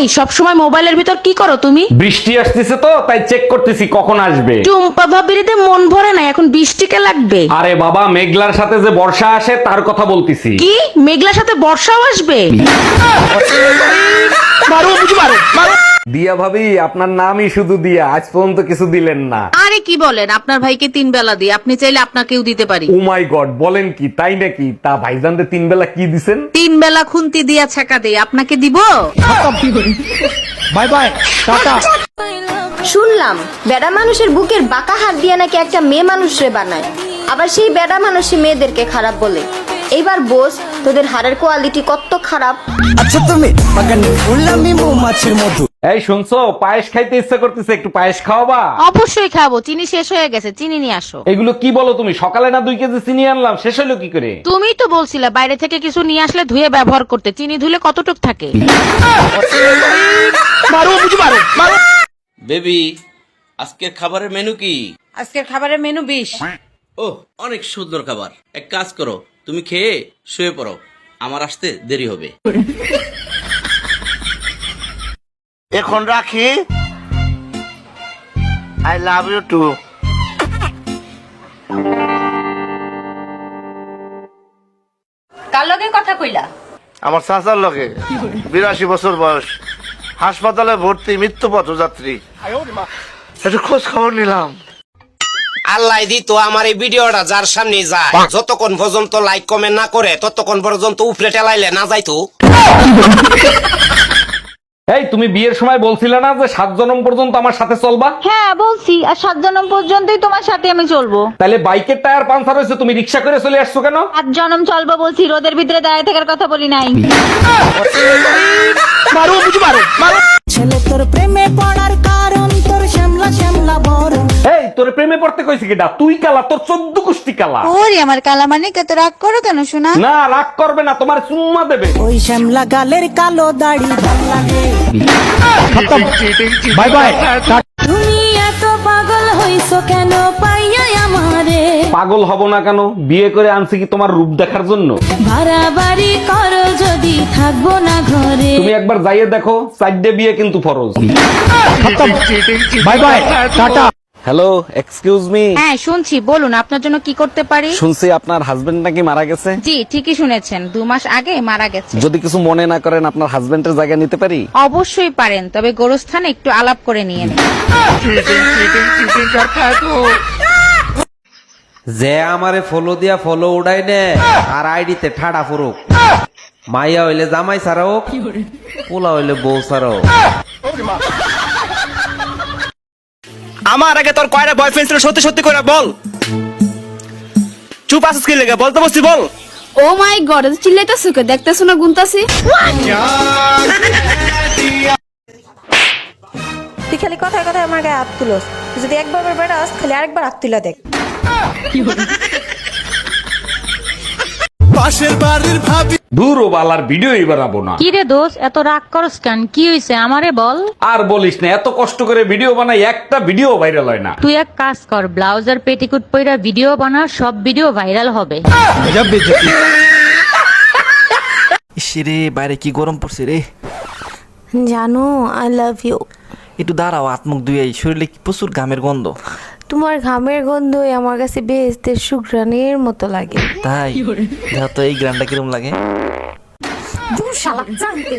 এই সব সময় মোবাইলের ভিতর কি করো তুমি? বৃষ্টি আসতেছে তো তাই চেক করতেছি কখন আসবে। টুম্পা ভাবিরিতে মন ভরে না এখন বৃষ্টিকে লাগবে। আরে বাবা মেঘলার সাথে যে বর্ষা আসে তার কথা বলতেছি। কি? মেঘলার সাথে বর্ষাও আসবে? দিয়া ভাবি আপনার নামই শুধু দিয়া আজ পর্যন্ত কিছু দিলেন না। আরে কি বলেন? আপনার ভাইকে তিন বেলা দিই আপনি চাইলে আপনাকেও দিতে পারি। ও মাই গড বলেন কি তাই নাকি? তা ভাইজানদের তিন বেলা কি দিছেন? তিন বেলা খুন্তি দিয়া ছেকা দেই আপনাকে দিব? Bye bye tata. শুনলাম বেড়া মানুষের বুকের বাঁকা হাত দিয়ে নাকি একটা মেয়ে মানুষরে বানায়। আবার সেই বেড়া মানুষই মেয়েদেরকে খারাপ বলে। এইবার বোস তোদের হাড়ের কোয়ালিটি কত খারাপ? আচ্ছা তুমি উড়লামি মৌমাছির মধু। এই শুনছো পায়েস খাইতে ইচ্ছা করতেছে একটু পায়েস খাওয়াবা? অবশ্যই খাব চিনি শেষ হয়ে গেছে চিনি নিয়ে আসো। এগুলো কি বলো তুমি? সকালে না দুই কেজি চিনি আনলাম শেষ হলো কি করে? তুমিই তো বলছিলে বাইরে থেকে কিছু নিয়ে আসলে ধুয়ে ব্যবহার করতে চিনি ধুলে কতটুক থাকে? বেবি আজকের খাবারের মেনু কি? আজকের খাবারের মেনু বিশ। ও অনেক সুন্দর খাবার। এক কাজ করো তুমি খেয়ে শুয়ে পড়ো। আমার আসতে দেরি হবে। এখন রাখি। আই লাভ ইউ টু কার লগে কথা কইলা? আমার চাচার লগে। বিরাশি বছর বয়স। হাসপাতালে ভর্তি মৃত্যু পথযাত্রী একটু খোঁজ খবর নিলাম। আল্লাহ দিত আমার এই ভিডিওটা যার সামনে যায়। যতক্ষণ পর্যন্ত লাইক কমেন্ট না করে ততক্ষণ পর্যন্ত উপরে টেলাইলে না যাইতো এই তুমি বিয়ের সময় বলছিলে না যে সাত জনম পর্যন্ত আমার সাথে চলবা? হ্যাঁ বলছি। আর সাত জনম পর্যন্তই তোমার সাথে আমি চলবো। তাহলে বাইকের টায়ার পাঞ্চার হয়েছে তুমি রিক্সা করে চলে আসছো কেন? সাত জনম চলবো বলছি রোদের ভিতরে দাঁড়িয়ে থাকার কথা বলি নাই। ছেলে তোর তোর প্রেমে পড়তে কইছি কিটা তুই কালা তোর চোদ্দ কুষ্টি কালা। ওরে আমার কালা মানে কত রাগ করো কেন শোনা না রাগ করবে না তোমার চুম্মা দেবে। ওই শ্যামলা গালের কালো দাড়ি ভালো বাই বাই। তুমি এত পাগল হইছো কেন পাইয়া আমারে? পাগল হব না কেন? বিয়ে করে আনছি কি তোমার রূপ দেখার জন্য? বাড়াবাড়ি করো যদি থাকব না ঘরে। তুমি একবার যাইয়ে দেখো চারটে বিয়ে কিন্তু ফরজ। Bye bye tata. Hello excuse me হ্যাঁ শুনছি বলুন আপনার জন্য কি করতে পারি? শুনছি আপনার হাজবেন্ড নাকি মারা গেছে? জি ঠিকই শুনেছেন দু মাস আগে মারা গেছে। যদি কিছু মনে না করেন আপনার হাজবেন্ডের জায়গা নিতে পারি? অবশ্যই পারেন তবে গোরস্থানে একটু আলাপ করে নিয়ে নিন। যে আমারে ফলো দিয়া ফলো উড়াই নে আর আইডিতে ঠাডা ফুরুক মাইয়া হইলে জামাই সারাও পোলা হইলে বউ সারাও আমার আগে তোর কয়টা বয়ফ্রেন্ড ছিল সত্যি সত্যি করে বল। চুপ আসিস কি লেগে? বলতে বসছি বল। ও মাই গড চিল্লাইতেছো কে দেখতেছো না গুনতাছি? তুই খালি কথায় কথায় আমার গায়ে হাত তুলোস। যদি একবার বেড়াস খালি আরেকবার হাত তুলা দেখ। পাশের বাড়ির ভাবি। দূর ও বালার বানাবো না। কি রে দোষ? এত রাগ করস কেন? কি হইছে? আমারে বল। আর বলিস না এত কষ্ট করে ভিডিও বানাই একটা ভিডিও ভাইরাল হয় না। তুই এক কাজ কর ব্লাউজ আর পেটিকুট পইরা ভিডিও বানা সব ভিডিও ভাইরাল হবে। রে বাইরে কি গরম পড়ছে রে? জানো আই লাভ ইউ একটু দাঁড়াও আত্মুখ ধুয়ে শরীরে প্রচুর ঘামের গন্ধ। তোমার ঘামের গন্ধই আমার কাছে বেহেস্তের সুগ্রানের মতো লাগে। তাই? তো এই গ্রানটা কিরম লাগে? শালা জানতে।